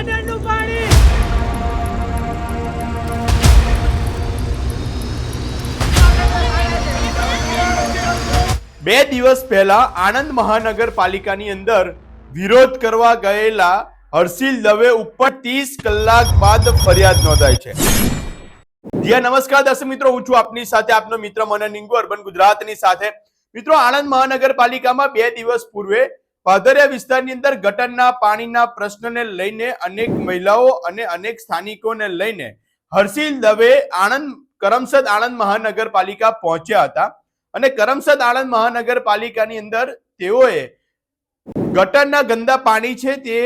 ગટરનું બે દિવસ પહેલા આણંદ મહાનગરપાલિકાની અંદર વિરોધ કરવા ગયેલા હર્ષિલ દવે ઉપર ત્રીસ કલાક બાદ ફરિયાદ નોંધાઈ છે. જ્યાં નમસ્કાર દર્શક મિત્રો, હું છું આપની સાથે, આપનો મિત્ર મને નિંગુ અર્બન ગુજરાતની સાથે. મિત્રો, આણંદ મહાનગરપાલિકામાં બે દિવસ પૂર્વે પાદરિયા વિસ્તારની અંદર ગટરના પાણીના પ્રશ્નને લઈને અનેક મહિલાઓ અને અનેક સ્થાનિકોને લઈને હર્ષિલ દવે આણંદ, કરમસદ આણંદ મહાનગરપાલિકા પહોંચ્યા હતા. અને કરમસદ આણંદ મહાનગરપાલિકાની અંદર તેઓએ ગટરના ગંદા પાણી છે તે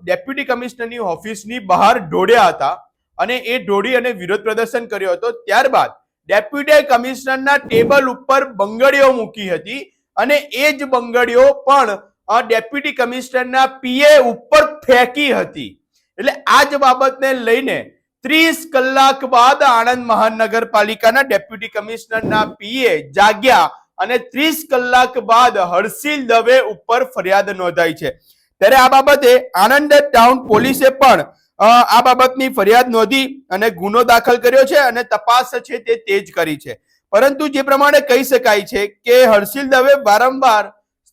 ડેપ્યુટી કમિશનરની ઓફિસની બહાર ઢોળ્યા હતા અને એ ઢોળી અને વિરોધ પ્રદર્શન કર્યો હતો. ત્યારબાદ ડેપ્યુટી કમિશનરના ટેબલ ઉપર બંગડીઓ મૂકી હતી અને એ જ બંગડીઓ પણ ડેપ્યુટી કમિશનરના પીએ ઉપર ફેંકી હતી. એટલે આ જ બાબતને લઈને ત્રીસ કલાક બાદ આણંદ મહાનગરપાલિકાના ડેપ્યુટી કમિશનરના પીએ જાગ્યા અને ત્રીસ કલાક બાદ હર્ષિલ દવે ઉપર ફરિયાદ નોંધાઈ છે. ત્યારે આ બાબતે આણંદ ટાઉન પોલીસે પણ આ બાબતની ફરિયાદ નોંધી અને ગુનો દાખલ કર્યો છે અને તપાસ છે તે તેજ કરી છે. પરંતુ જે પ્રમાણે કહી શકાય છે કે હર્ષિલ દવે વારંવાર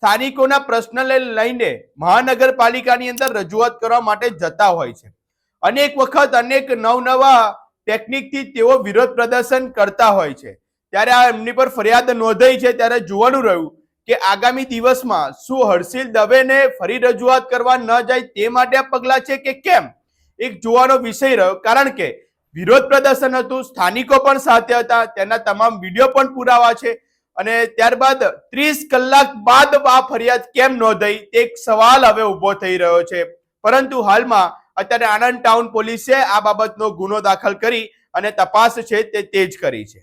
સ્થાનિકોના પ્રશ્નને લઈને મહાનગરપાલિકાની અંદર રજૂઆત કરવા માટે જતા હોય છે. અનેક વખત અનેક નવનવા ટેકનિકથી તેઓ વિરોધ પ્રદર્શન કરતા હોય છે. ત્યારે આ એમની પર ફરિયાદ નોંધાઈ છે ત્યારે જોવાનું રહ્યું કે આગામી દિવસમાં શું હર્ષિલ દવેને ફરી રજૂઆત કરવા ન જાય તે માટે આ પગલાં છે કે કેમ? એક જોવાનો વિષય રહ્યો કારણ કે વિરોધ પ્રદર્શન હતું, સ્થાનિકો પણ સાથે હતા, તેના તમામ વીડિયો પણ પુરાવા છે. અને ત્યારબાદ ત્રીસ કલાક બાદ આ ફરિયાદ કેમ નોંધાઈ? તે એક સવાલ હવે ઊભો થઈ રહ્યો છે. પરંતુ હાલમાં અત્યારે આણંદ ટાઉન પોલીસે આ બાબતનો ગુનો દાખલ કરી અને તપાસ છે તે તેજ કરી છે.